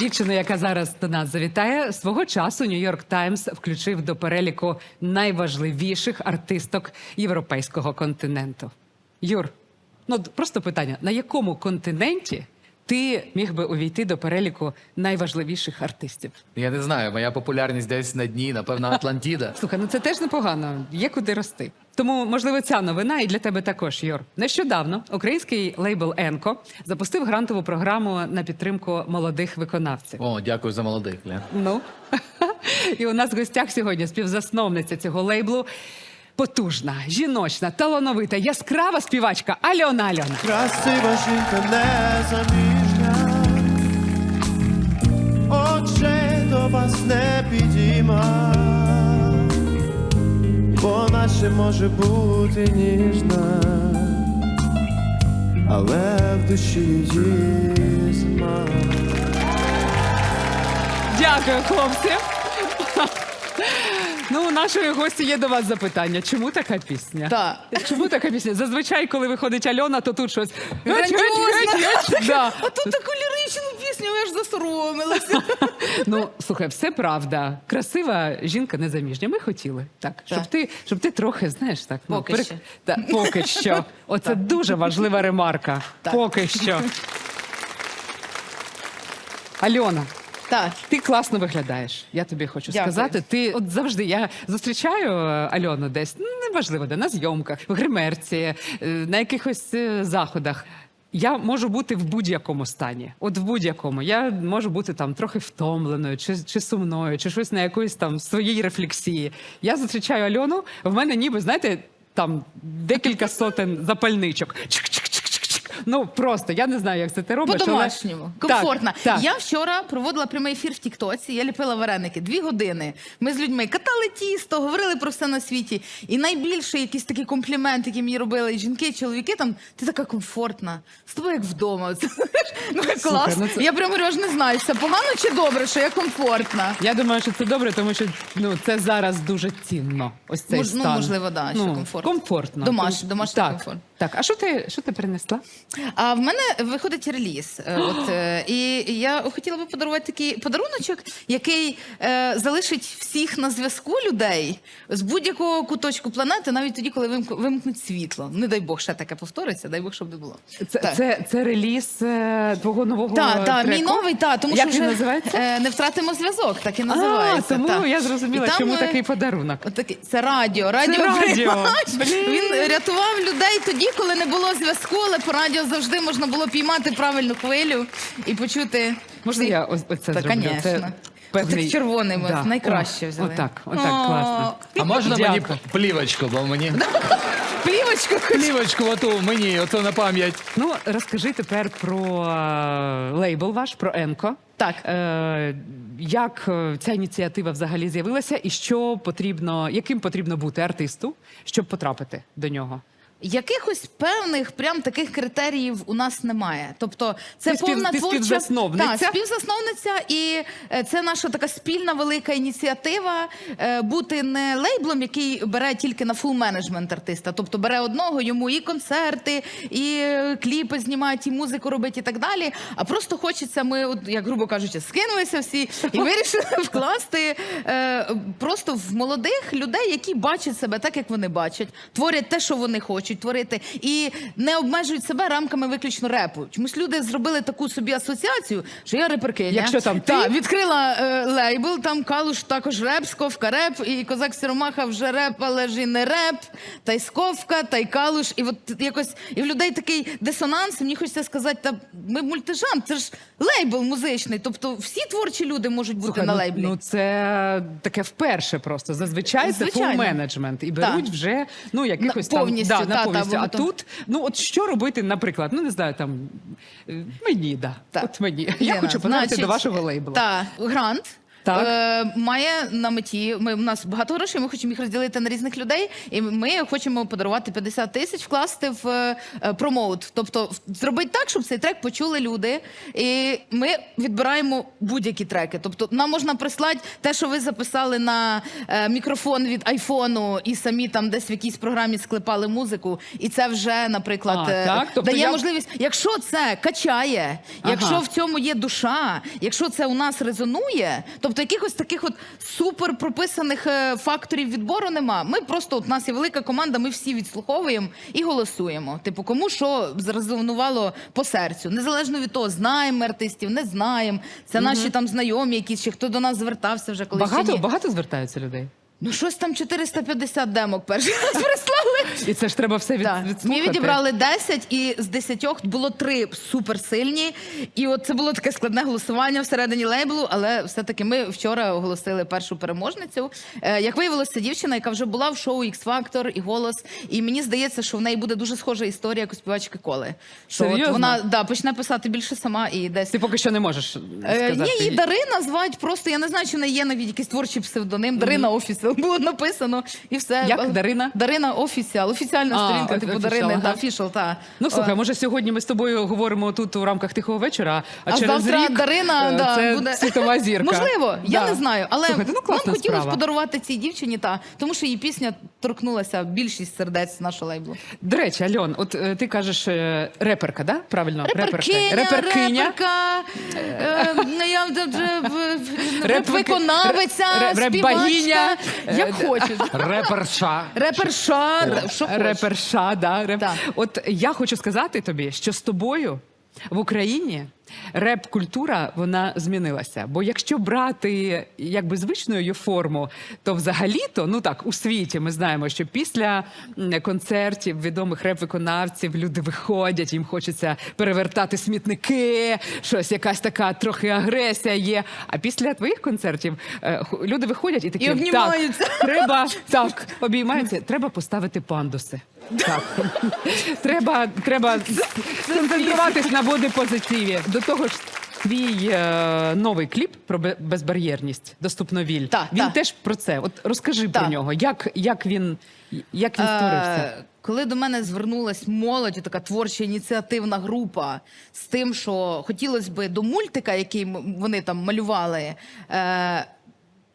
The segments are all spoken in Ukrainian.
Дівчина, яка зараз до нас завітає, свого часу Нью-Йорк Таймс включив до переліку найважливіших артисток європейського континенту. Юр, ну просто питання: на якому континенті ти міг би увійти до переліку найважливіших артистів? Я не знаю, моя популярність десь на дні, напевно, Атлантіда. Слухай, ну це теж непогано. Є куди рости. Тому, можливо, ця новина і для тебе також, Юр. Нещодавно український лейбл Енко запустив грантову програму на підтримку молодих виконавців. О, дякую за молодих, Лен. Ну і у нас в гостях сьогодні співзасновниця цього лейблу. Потужна, жіночна, талановита, яскрава співачка Альона Альона. Красива жінка незаміжня, очей до вас не підійма, бо наче може бути ніжна, але в душі її зима. Дякую, хлопці. Ну, у нашої гості є до вас запитання. Чому така пісня? Так. Чому така пісня? Зазвичай, коли виходить Альона, то тут щось. Да. А тут таку ліричну пісню, я ж засоромилася. Ну, слухай, все правда. Красива жінка незаміжня. Ми хотіли. Так, щоб ти, щоб ти трохи, знаєш, так. ну, Поки що. Та, поки що. Оце дуже важлива ремарка. Так. Поки що. Альона, Так. ти класно виглядаєш. Я тобі хочу Дякую. сказати. Ти от завжди я зустрічаю е, Альону десь, ну неважливо, де на зйомках, в гримерці, е, на якихось е, заходах. Я можу бути в будь-якому стані. От в будь-якому. Я можу бути там трохи втомленою, чи, чи сумною, чи щось на якоїсь там своїй рефлексії. Я зустрічаю Альону, в мене ніби, знаєте, там декілька сотень запальничок. Чик-чик-чик-чик-чик. Ну просто я не знаю, як це ти робиш. але- По-домашньому. Так, Комфортно. так. Я вчора проводила прямий ефір в Тіктоці, я ліпила вареники дві години. Ми з людьми катали тісто, говорили про все на світі. І найбільший якийсь такий комплімент, який мені робили жінки, і чоловіки, там ти така комфортна, з тобою як вдома. Ну, клас. ну Я прямо аж не знаю, це погано чи добре, що я комфортна. Я думаю, що це добре, тому що ну це зараз дуже цінно. Ось цей Мож- ну, можливо, да, що комфортно. Комфортно. Домаш- домашній комфорт. Так, а що ти що ти принесла? А в мене виходить реліз. Е, От, е, і я хотіла би подарувати такий подаруночок, який е, залишить всіх на зв'язку людей з будь-якого куточку планети, навіть тоді, коли вимк- вимкнуть світло. Не дай Бог ще таке повториться, дай Бог, щоб не було. Це, Так. це, це реліз е, твого нового Так, так, мій новий, так, тому Як що він вже називається? е, не втратимо зв'язок, так і називається. А, тому так. я зрозуміла, І там, чому е, такий подарунок. От такий. Це радіо, радіо. радіо. Він рятував людей тоді, коли не було зв'язку, але по радіо завжди можна було піймати правильну хвилю і почути. Можна я ось, це Та, зроблю? конечно. Це певний... Так червоний ми найкраще взяли. Отак, отак, О, класно. А можна мені Дякую. плівочку, бо мені Плівочку. плівочку оту мені, ото на пам'ять. Ну, розкажи тепер про е, лейбл ваш, про Енко. Так. Е, як е, ця ініціатива взагалі з'явилася, і що потрібно, яким потрібно бути артисту, щоб потрапити до нього? Якихось певних прям таких критеріїв у нас немає. Тобто, це Ти повна ти творча співзасновниця? Так, співзасновниця, і е, це наша така спільна велика ініціатива е, бути не лейблом, який бере тільки на фул менеджмент артиста. Тобто бере одного, йому і концерти, і е, кліпи знімають, і музику робить, і так далі. А просто хочеться, ми, от, як грубо кажучи, скинулися всі і вирішили вкласти просто в молодих людей, які бачать себе так, як вони бачать, творять те, що вони хочуть творити, і не обмежують себе рамками виключно репу. Чомусь люди зробили таку собі асоціацію, що я реперкиня. Якщо там ти- Та, відкрила е, лейбл, там Калуш також реп, Сковка реп, і Козак Сіромаха вже реп, але ж і не реп, та й Сковка, та й Калуш. І от якось і в людей такий дисонанс. Мені хочеться сказати, та ми мультижан, це ж лейбл музичний. Тобто всі творчі люди можуть бути Слухай, на ну, лейблі. Ну це таке вперше просто. Зазвичай це фул менеджмент і беруть Так. вже ну якихось там повністю, да, та, на та, а тут, ну от що робити, наприклад, ну не знаю, там е, мені да. Так. От мені. Я хочу потрапити значить, до вашого лейблу. Так, грант. Так. Е, має на меті. Ми у нас багато грошей. Ми хочемо їх розділити на різних людей, і ми хочемо подарувати 50 тисяч, вкласти в е, промоут. Тобто зробити так, щоб цей трек почули люди. І ми відбираємо будь-які треки. Тобто, нам можна прислати те, що ви записали на е, мікрофон від айфону, і самі там десь в якійсь програмі склепали музику. І це вже, наприклад, А, е, так? Тобто дає я- можливість. Якщо це качає, Ага. якщо в цьому є душа, якщо це у нас резонує, тобто якихось таких от супер прописаних е, факторів відбору нема. Ми просто от у нас є велика команда, ми всі відслуховуємо і голосуємо. Типу, кому що зрезонувало по серцю, незалежно від того, знаємо ми артистів, не знаємо. Це наші там знайомі, якісь чи хто до нас звертався вже колись. Багато, багато звертаються людей. Ну щось там 450 демок перший раз прислали. І це ж треба все від, Так. відслухати. Ми відібрали 10, і з 10 було три суперсильні. І от це було таке складне голосування всередині лейблу, але все-таки ми вчора оголосили першу переможницю. Е, як виявилося, дівчина, яка вже була в шоу X Factor і голос. І мені здається, що в неї буде дуже схожа історія, як у співачки Коли. Що от Серйозно? вона да, почне писати більше сама і десь. Ти поки що не можеш Е, сказати. ні, її Дарина звать просто. Я не знаю, чи в неї є навіть якийсь творчий псевдоним. Дарина Офісіал було написано і все. Як Дарина? Дарина Офісіал. Офіціальна А, сторінка, типу Дарини, ага. та офішал, та. Ну слухай, може сьогодні ми з тобою говоримо тут у рамках тихого вечора, а, а через завтра рік Дарина е, да, це буде світова зірка. Можливо, я Да. не знаю, але Слухайте, ну, нам хотілося справа. подарувати цій дівчині, та тому що її пісня торкнулася більшість сердець нашого лейблу. До речі, Альон, от е, ти кажеш е, реперка, да? Правильно? Реперкиня, Реперкиня. реперка, е, ну, я вже- вже в- Реп- виконавиця, ре- реп-богиня, співачка, як е, хочеш. Реперша. Реперша, що хочеш. Реперша, да. Реп. От я хочу сказати тобі, що з тобою в Україні реп-культура вона змінилася. Бо якщо брати якби звичну її форму, то взагалі-то, ну так, у світі ми знаємо, що після концертів відомих реп-виконавців люди виходять, їм хочеться перевертати смітники, щось, якась така трохи агресія є. А після твоїх концертів е, люди виходять і такі І обнімаються. Так, треба так, обіймаються. Треба поставити пандуси. Так. треба, треба концентруватись на бодипозитиві. До того ж, твій е, новий кліп про бе- безбар'єрність доступновіль. Так, він так. теж про це. От розкажи про нього. Як, як він як він створився? Е, Коли до мене звернулась молодь, така творча ініціативна група з тим, що хотілося би до мультика, який м- вони там малювали, е,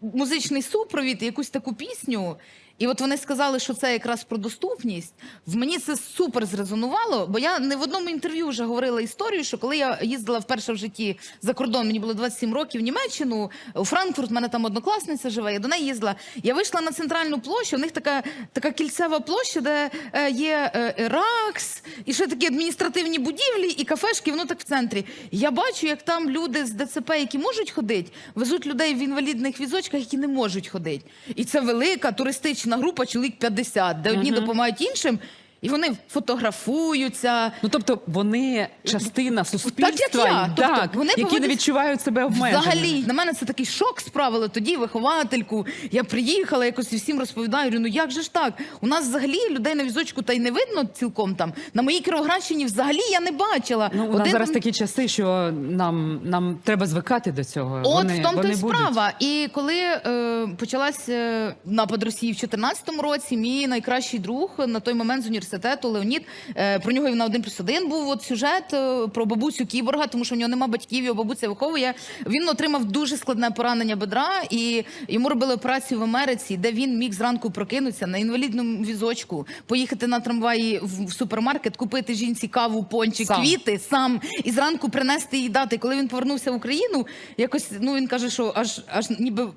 музичний супровід, і якусь таку пісню. І от вони сказали, що це якраз про доступність. В мені це супер зрезонувало, бо я не в одному інтерв'ю вже говорила історію, що коли я їздила вперше в житті за кордон, мені було 27 років в Німеччину, у Франкфурт, в мене там однокласниця живе, я до неї їздила. Я вийшла на центральну площу, у них така, така кільцева площа, де е, є е, РАКС, і ще такі адміністративні будівлі, і кафешки, воно так в центрі. Я бачу, як там люди з ДЦП, які можуть ходити, везуть людей в інвалідних візочках, які не можуть ходити. І це велика туристична група, чоловік 50, де одні допомагають іншим, і вони фотографуються. Ну тобто вони частина суспільства, я. Тобто так, вони які не відчувають себе обмеженими. Взагалі, на мене це такий шок справило. Тоді виховательку. Я приїхала, якось і всім розповідаю. говорю, Ну як же ж так? У нас взагалі людей на візочку та й не видно цілком там. На моїй Кіровоградщині взагалі я не бачила. Ну, у нас зараз такі часи, що нам, нам треба звикати до цього. От вони, в тому то й справа. І коли е, почалась е, напад Росії в 2014 році, мій найкращий друг на той момент з університету Леонід, е, про нього і на один плюс один був от сюжет е, про бабусю Кіборга, тому що в нього нема батьків, його бабуся виховує. Він отримав дуже складне поранення бедра, і йому робили операцію в Америці, де він міг зранку прокинутися на інвалідному візочку, поїхати на трамваї в, супермаркет, купити жінці каву, пончик, Сам. квіт ти сам і зранку принести їй дати. Коли він повернувся в Україну, якось ну він каже, що аж аж ніби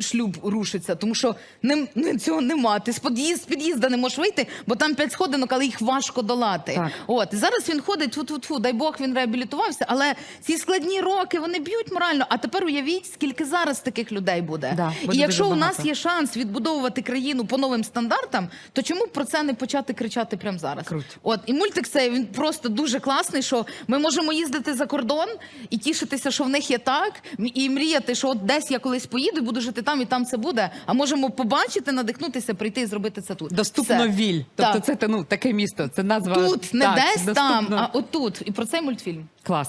шлюб рушиться, тому що ним ну, цього нема. Ти з під'їзд з під'їзда не можеш вийти, бо там п'ять сходинок, але їх важко долати. Так. От зараз він ходить тьфу тьфу дай Бог він реабілітувався, але ці складні роки вони б'ють морально. А тепер уявіть, скільки зараз таких людей буде. Да, буде і якщо у нас є шанс відбудовувати країну по новим стандартам, то чому про це не почати кричати прямо зараз? Круто. От і мультик цей він просто дуже класний. Що ми можемо їздити за кордон і тішитися, що в них є так, і мріяти, що от десь я колись поїду, буду жити там, і там це буде. А можемо побачити, надихнутися, прийти і зробити це тут. Доступно Все. віль. Тобто Так. це та, ну, таке місто. Це назва тут, не так, десь там, а отут. І про цей мультфільм. Клас.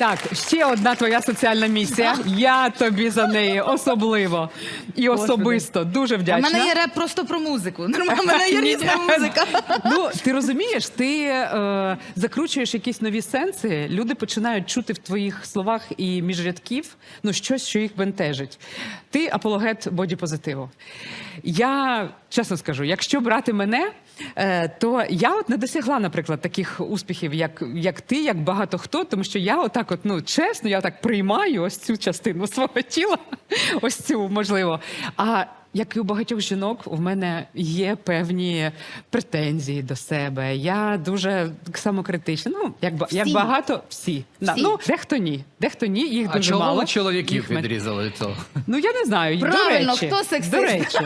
Так, ще одна твоя соціальна місія. Я тобі за неї особливо і особисто дуже У вдячна. мене є реп просто про музику. Нормально, в мене є різна музика. Ну, ти розумієш, ти е, закручуєш якісь нові сенси, люди починають чути в твоїх словах і між рядків ну, щось, що їх бентежить. Ти апологет бодіпозитиву. Я чесно скажу, якщо брати мене, то я от не досягла, наприклад, таких успіхів, як, як ти, як багато хто, тому що я отак, от, ну чесно, я так приймаю ось цю частину свого тіла, ось цю можливо. А як і у багатьох жінок, у мене є певні претензії до себе. Я дуже самокритична. Ну, як, ба- як багато всі. На, Всі. ну, дехто ні. Дехто ні, їх А дуже чого мало. чоловіків Їх відрізали від цього? Ну я не знаю. до Правильно, речі, хто сексист? До речі,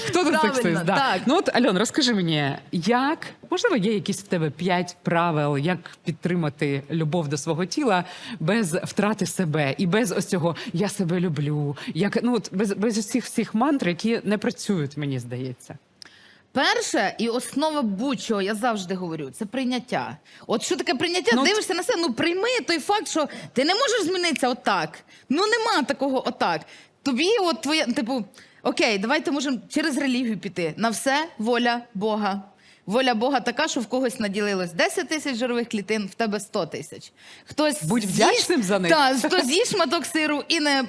хто тут сексист? Да. так. Ну от Альон, розкажи мені, як можливо є якісь в тебе п'ять правил, як підтримати любов до свого тіла без втрати себе і без ось цього я себе люблю, як ну от без, без усіх всіх мантр, які не працюють, мені здається. Перше і основа будь-чого, я завжди говорю, це прийняття. От що таке прийняття? Ну, Дивишся на себе, ну прийми той факт, що ти не можеш змінитися отак. Ну нема такого отак. Тобі, от твоє, типу, окей, давайте можемо через релігію піти. На все воля Бога. Воля Бога така, що в когось наділилось 10 тисяч жирових клітин, в тебе 100 тисяч. Хтось Будь вдячним за них. Та, хто з'їсть шматок сиру і не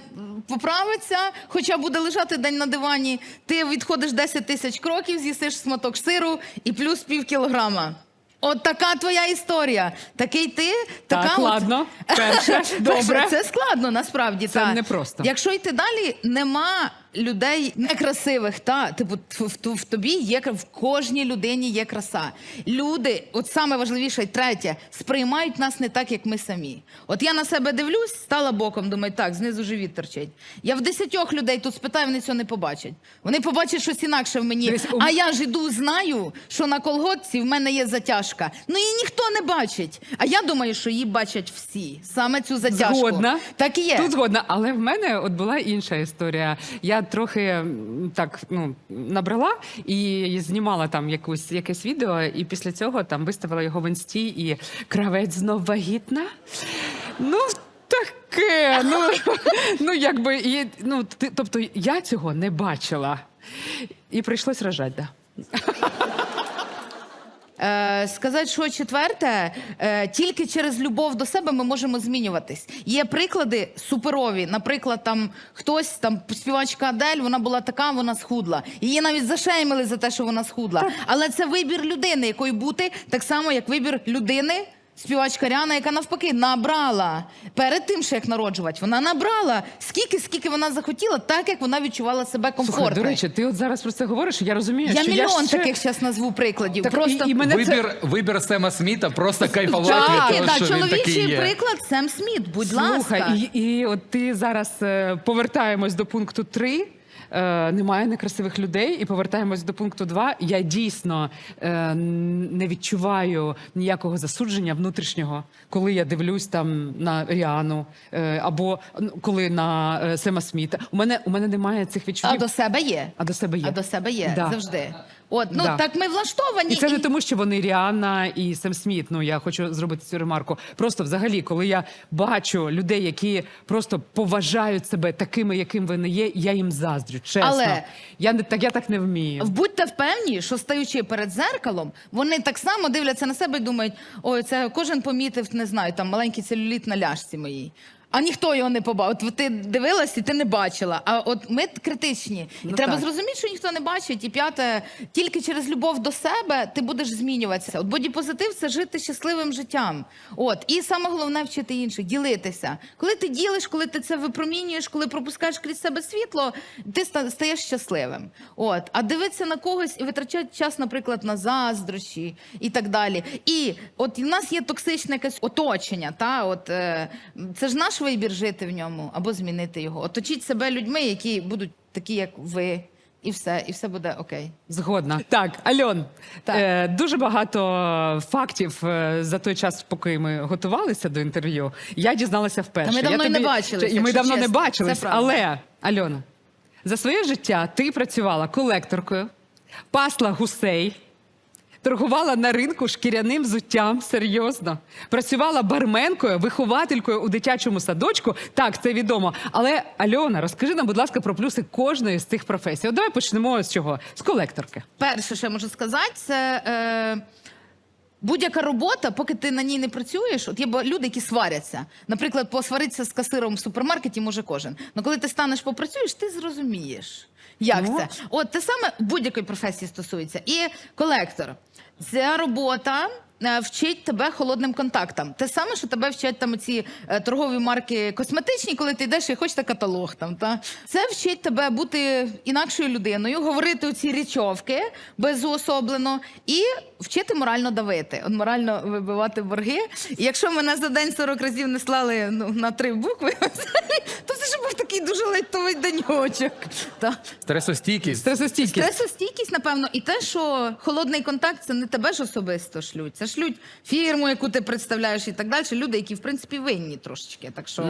поправиться, хоча буде лежати день на дивані, ти відходиш 10 тисяч кроків, з'їсиш шматок сиру і плюс пів кілограма. От така твоя історія. Такий ти, така Так, от... ладно. Перше, добре. Перше, це складно насправді. Це та. непросто. Якщо йти далі, нема людей некрасивих. Та типу, в, в, в тобі є в кожній людині є краса. Люди, от саме важливіше, і третє, сприймають нас не так, як ми самі. От я на себе дивлюсь, стала боком, думаю, так, знизу живіт торчить. Я в десятьох людей тут спитаю, вони цього не побачать. Вони побачать щось інакше в мені. У- А я ж іду, знаю, що на колготці в мене є затяжка. Ну її ніхто не бачить. А я думаю, що її бачать всі. Саме цю затяжку. Згодна. Так і є. Тут згодна, але в мене от була інша історія. Я трохи так ну набрала і знімала там якусь якесь відео, і після цього там виставила його в інсті, і кравець знов вагітна. Ну. Таке, ну, ну якби і ну ти, тобто я цього не бачила, і прийшлось рожати. Да. Е, сказати, що четверте, е, тільки через любов до себе ми можемо змінюватись. Є приклади суперові. Наприклад, там хтось там співачка Адель, вона була така, вона схудла. Її навіть зашеймили за те, що вона схудла. Але це вибір людини, якою бути, так само як вибір людини. Співачка Ряна, яка навпаки набрала перед тим, що як народжувати, вона набрала скільки, скільки вона захотіла, так як вона відчувала себе комфортно. Слухай, до речі, ти от зараз про це говориш. Я розумію, я що мільйон я ще... таких зараз назву прикладів. Так, Просто і, і мене це... Вибір, вибір Сема Сміта просто кайфувати Так, від того, так, що він такий чоловічий приклад Сем Сміт, будь Слухай, ласка. і, і от ти зараз е, повертаємось до пункту 3. Е, немає некрасивих людей, і повертаємось до пункту 2. Я дійсно е, не відчуваю ніякого засудження внутрішнього, коли я дивлюсь там на Ріану е, або ну, коли на е, Сема Сміта. У мене у мене немає цих відчуттів. А до себе є. А до себе є. А до себе є Да. завжди. От, ну Да. так ми влаштовані. І це не тому, що вони Ріанна і Сем Сміт. Ну я хочу зробити цю ремарку. Просто взагалі, коли я бачу людей, які просто поважають себе такими, яким вони є, я їм заздрю. Чесно, Але- я не так, я так не вмію. Будьте впевнені, що стаючи перед зеркалом, вони так само дивляться на себе і думають: ой, це кожен помітив, не знаю, там маленький целюліт на ляжці моїй. А ніхто його не побачив. От ти дивилась і ти не бачила. А от ми критичні. І Ну, треба так. зрозуміти, що ніхто не бачить. І п'яте, тільки через любов до себе ти будеш змінюватися. От бодіпозитив це жити щасливим життям. От і саме головне вчити інших, ділитися. Коли ти ділиш, коли ти це випромінюєш, коли пропускаєш крізь себе світло, ти ста- стаєш щасливим. От, а дивитися на когось і витрачати час, наприклад, на заздрощі і так далі. І от у нас є токсичне якесь оточення. Та от е, це ж наш вибір жити в ньому або змінити його. Оточіть себе людьми, які будуть такі, як ви, і все, і все буде окей. Згодна. Так, Альон, Так. Е, дуже багато фактів е, за той час, поки ми готувалися до інтерв'ю. Я дізналася вперше. Та ми давно я й не бачились, І ми давно не чесно. Це правда. Але, Альона, за своє життя ти працювала колекторкою, пасла гусей. Торгувала на ринку шкіряним взуттям. Серйозно. Працювала барменкою, вихователькою у дитячому садочку. Так, це відомо. Але Альона, розкажи нам, будь ласка, про плюси кожної з цих професій. От давай почнемо з чого? З колекторки. Перше, що я можу сказати, це. Е... Будь-яка робота, поки ти на ній не працюєш, от є люди, які сваряться. Наприклад, посваритися з касиром в супермаркеті може кожен. Але коли ти станеш попрацюєш, ти зрозумієш, як Ну. це. От те саме будь-якої професії стосується. І колектор. Ця робота. Е, Вчить тебе холодним контактам. Те саме, що тебе вчать там ці е, торгові марки косметичні, коли ти йдеш і хочете каталог. Там та це вчить тебе бути інакшою людиною, говорити оці річовки безуособлено і вчити морально давити, от морально вибивати борги. І якщо мене за день 40 разів не слали ну, на три букви, то це ж був такий дуже лайтовий деньочок. Та. Стресостійкість. Стресостійкість. Стресостійкість, напевно, і те, що холодний контакт це не тебе ж особисто шлють. Це шлють фірму, яку ти представляєш, і так далі. Люди, які в принципі винні трошечки. Так що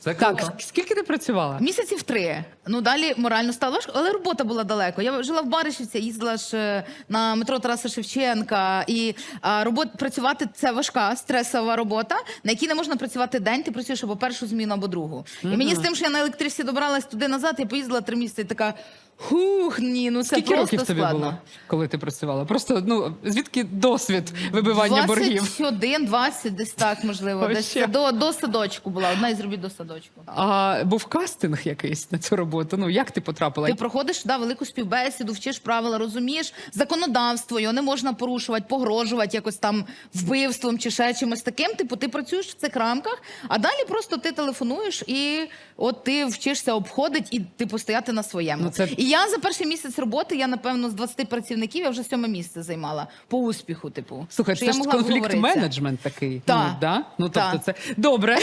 Це Так, скільки ти працювала? місяців три. Ну далі морально стало важко, але робота була далеко. Я жила в Баришівці, їздила ж е, на метро Тараса Шевченка. І а, робот працювати це важка стресова робота, на якій не можна працювати день. Ти працюєш або першу зміну, або другу. І мені з тим, що я на електричці добралась туди назад, я поїздила три місяці. і Така хух, ні, ну це Скільки просто років тобі складно. було, коли ти працювала? Просто ну звідки досвід вибивання боргів? 21, 20, десь так, можливо. Десь Вообще. до, до садочку була. Одна із робіт до садочку. А був кастинг якийсь на цю роботу? Ну як ти потрапила? Ти проходиш да, велику співбесіду, вчиш правила, розумієш законодавство, його не можна порушувати, погрожувати якось там вбивством чи ще чимось таким. Типу, ти працюєш в цих рамках, а далі просто ти телефонуєш і от ти вчишся обходити і типу стояти на своєму. Ну, це- І я за перший місяць роботи, я напевно з 20 працівників я вже сьоме місце займала по успіху. Типу, Слухай, це ж конфлікт менеджмент такий. Та. Ну, да? ну тобто це добре.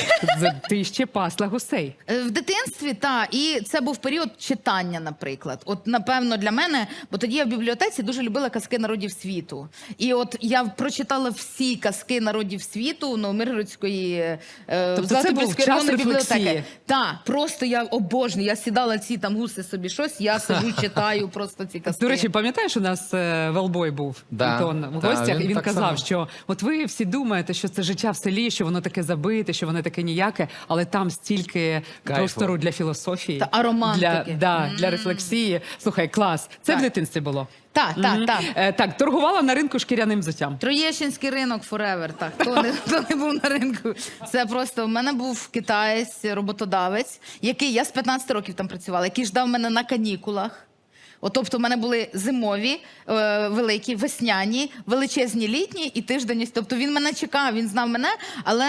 Ти ще пасла гусей. Е, В дитинстві та і це був період читання, наприклад. От напевно для мене, бо тоді я в бібліотеці дуже любила казки народів світу. І от я прочитала всі казки народів світу ну, Миргородської е, Тобто час районної бібліотеки. Так, просто я обожнюю. Я сідала ці там гуси собі щось, я сиджу, читаю просто ці казки. До речі, пам'ятаєш, у нас е, Велбой був Да. Антон в Та, гостях, він і він так казав, само. що от ви всі думаєте, що це життя в селі, що воно таке забите, що воно таке ніяке, але там стільки Кайфу. простору для філософії, Та, а романтики. для, да, для рефлексії. Слухай, клас. Це Так. в дитинстві було. Так, так, так. Е, так, торгувала на ринку шкіряним взуттям. Троєщинський ринок forever, так. Хто не, хто не був на ринку. Це просто в мене був китаєць, роботодавець, який я з 15 років там працювала, який ждав мене на канікулах. От, тобто, в мене були зимові, е, великі, весняні, величезні літні і тиждень. Тобто він мене чекав, він знав мене, але.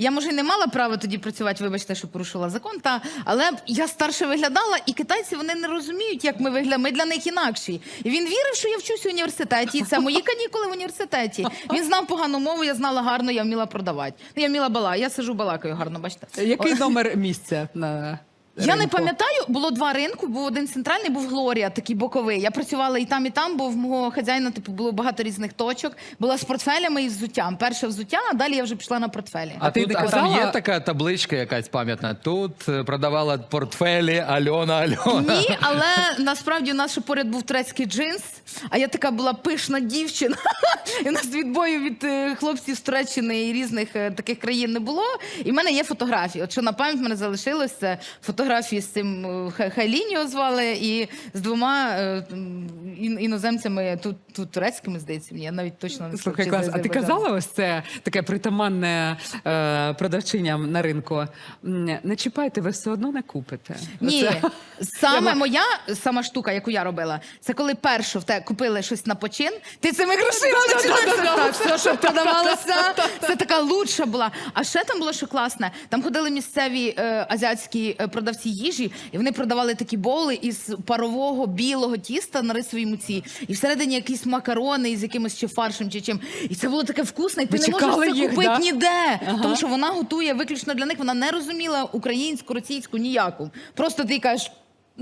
Я може й не мала права тоді працювати, вибачте, що порушила закон. Та але я старше виглядала, і китайці вони не розуміють, як ми виглядаємо. Ми для них інакші. І він вірив, що я вчусь в університеті. І це мої канікули в університеті. Він знав погану мову, я знала гарно, я вміла продавати. Ну, я вміла бала. Я сижу балакаю гарно. Бачите, Який номер місця на я не пам'ятаю, було два ринку, був один центральний, був Глорія, такий боковий. Я працювала і там, і там, бо в мого хазяїна типу було багато різних точок. Була з портфелями і з взуттям. Перше взуття, а далі я вже пішла на портфелі. А, А ти тут, а там є така табличка якась пам'ятна. Тут е, продавала портфелі Альона Альона. Ні, але насправді у нас ще поряд був турецький джинс, а я така була пишна дівчина. І у нас відбою від е, хлопців з Туреччини і різних е, таких країн не було. І в мене є фотографії. От що на пам'ять в мене залишилось, це фотографії з цим е, Ха- Хайліньо звали і з двома е, іноземцями, тут, тут турецькими, здається. Я навіть точно не Слухай, клас. А ти казала ось це таке притаманне е, продавчиням на ринку? Не чіпайте, ви все одно не купите. Ні, Оце- саме моя сама штука, яку я робила, це коли першу в те купили щось на почин, ти цими грошима починаєш все, що продавалося, це така лучша була. А ще там було що класне. Там ходили місцеві е, азіатські е, продавці їжі, і вони продавали такі боли із парового білого тіста на рисовій муці. І всередині якісь макарони із якимось чи фаршем, чи чим. І це було таке вкусне, і ти Ви не можеш чекали це їх, купити да? ніде. Ага. Тому що вона готує виключно для них. Вона не розуміла українську, російську ніяку. Просто ти кажеш.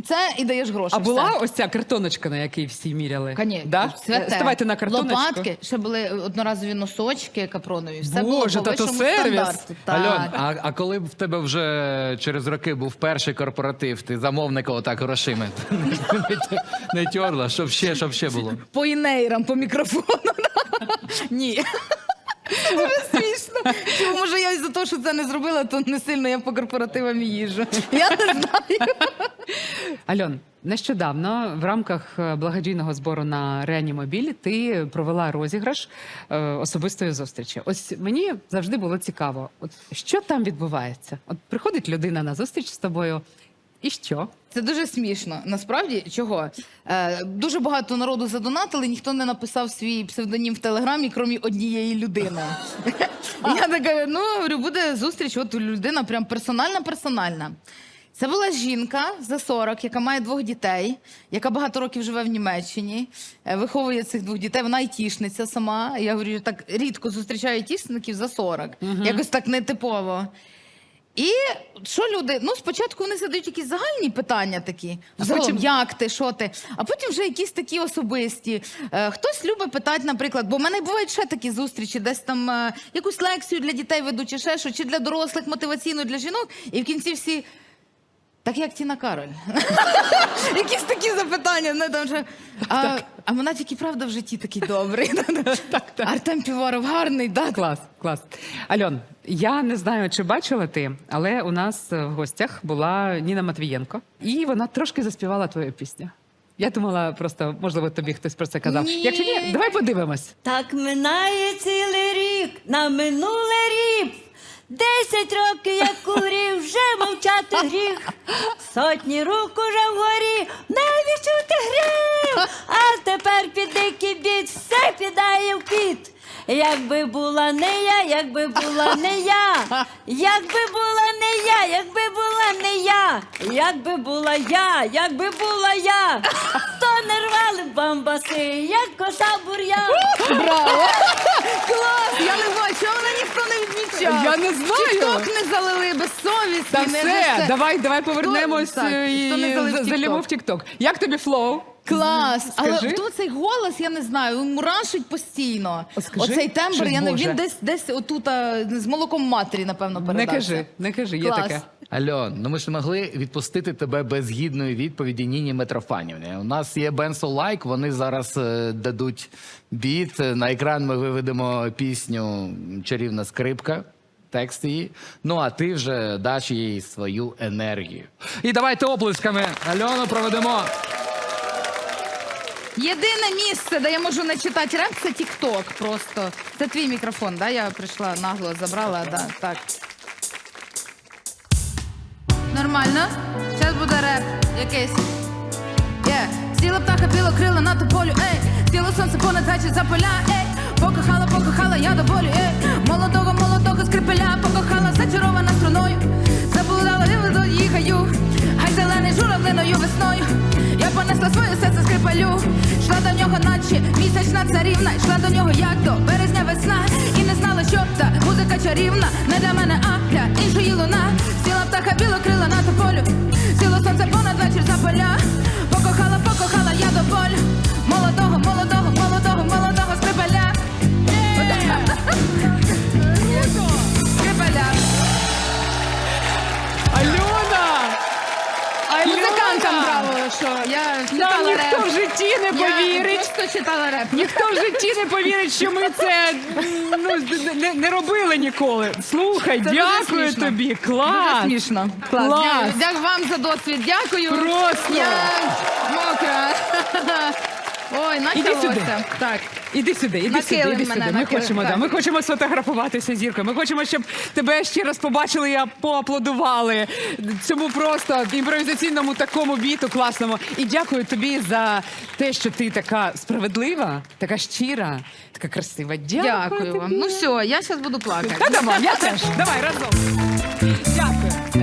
Це і даєш гроші. А була все. ось ця картоночка, на якій всі міряли? Конечно, Да? святе. Ставайте на картоночку. Лопатки, ще були одноразові носочки капронові. Все Боже, було по та то вищому сервіс. стандарту. Так. Альон, а, а коли в тебе вже через роки був перший корпоратив, ти замовника отак грошима не тьорла, щоб ще, щоб ще було. По інейрам, по мікрофону. Ні. Це Дуже смішно. Чому може я із-за того, що це не зробила, то не сильно я по корпоративам і їжджу. Я не знаю. Альон, нещодавно в рамках е, благодійного збору на реанімобіль ти провела розіграш е, особистої зустрічі. Ось мені завжди було цікаво, от що там відбувається? От приходить людина на зустріч з тобою, і що? Це дуже смішно. Насправді чого? Е, дуже багато народу задонатили, ніхто не написав свій псевдонім в телеграмі, крім однієї людини. Я така, ну говорю, буде зустріч. От людина прям персональна, персональна. Це була жінка за 40, яка має двох дітей, яка багато років живе в Німеччині, е, виховує цих двох дітей. Вона айтішниця сама. Я говорю, так рідко зустрічаю айтішників за 40. Якось так нетипово. І що люди? Ну, спочатку вони задають якісь загальні питання такі. Загалом, потім- як ти, що ти? А потім вже якісь такі особисті. Е, хтось любить питати, наприклад, бо в мене бувають ще такі зустрічі, десь там е, якусь лекцію для дітей веду, чи ще що, чи для дорослих мотиваційну для жінок, і в кінці всі. Так як Тіна Кароль. Якісь такі запитання. Не, там вже, а, а вона тільки правда в житті такий добрий. Артем Піваров гарний, да? Клас, клас. Альон, я не знаю, чи бачила ти, але у нас в гостях була Ніна Матвієнко, і вона трошки заспівала твою пісню. Я думала, просто можливо тобі хтось про це казав. Ні. Якщо ні, давай подивимось. Так минає цілий рік, на минулий рік. Десять років, як курів, вже мовчати гріх. Сотні рук уже вгорі, не відчути гріх. А тепер під дикий біт, все підає в піт. Якби була не я, якби була не я, якби була не я, якби була не я, якби була я, якби була я, то не рвали б бамбаси, як коса бур'ян. Браво! Клас! Я не бачу, а вона ніхто не відмічав. Я не знаю. Тікток не залили безсовісні. Та все, давай, давай повернемось так, е, і хто не залив TikTok? залімо в Тікток. Як тобі флоу? Клас! Але Скажи. хто цей голос, я не знаю, він мурашить постійно. Скажи Оцей тембр, щось, я не Боже. він десь десь отут а, з молоком матері, напевно, Не передався. кажи, не кажи, є Клас. таке. Альон, ну ми ж не могли відпустити тебе без гідної відповіді Ніні Митрофанівні. У нас є Бенсо Лайк, вони зараз е, дадуть біт. На екран ми виведемо пісню Чарівна скрипка. Текст її. Ну а ти вже даш їй свою енергію. І давайте оплесками Альону проведемо. Єдине місце, де я можу не читати реп, це Тікток просто. Це твій мікрофон, да? Я прийшла нагло, забрала, да, так. Нормально? Зараз буде реп якийсь. Є. Сіла птаха білокрила на тополю, ей. Сіло сонце понад вечір за поля, ей. Покохала, покохала я до болю, ей. Молодого, молодого скрипеля, покохала, зачарована струною. Заблудала, виведу, їхаю. Хай зелений журавлиною весною. Я понесла своє серце скрипалю. Йшла до нього, наче місячна царівна. Йшла до нього, як до березня весна. І не знала, що та музика чарівна. Не для мене, а для іншої луна. Сіла птаха білокрила на тополю. Сіло сонце понад вечір за поля. Покохала, покохала я до болю. Молодого, молодого, житті не Я повірить. просто читала реп. Ніхто в житті не повірить, що ми це ну, не, не робили ніколи. Слухай, Це дуже дякую смішно. тобі. Дуже Клас. смішно. Клас. Клас. Дякую. Дякую вам за досвід. Дякую. Просто. Я мокра. Ой, Іди сюди. Так. Іди сюди, іди сюди, килим іди сюди. Ми килим, хочемо, так. да, ми хочемо сфотографуватися зіркою. Ми хочемо, щоб тебе ще раз побачили і поаплодували цьому просто імпровізаційному такому біту класному. І дякую тобі за те, що ти така справедлива, така щира, така красива. Дякую, Дякую вам. тобі. Ну все, я зараз буду плакати. Та давай, я теж. Давай разом. Дякую.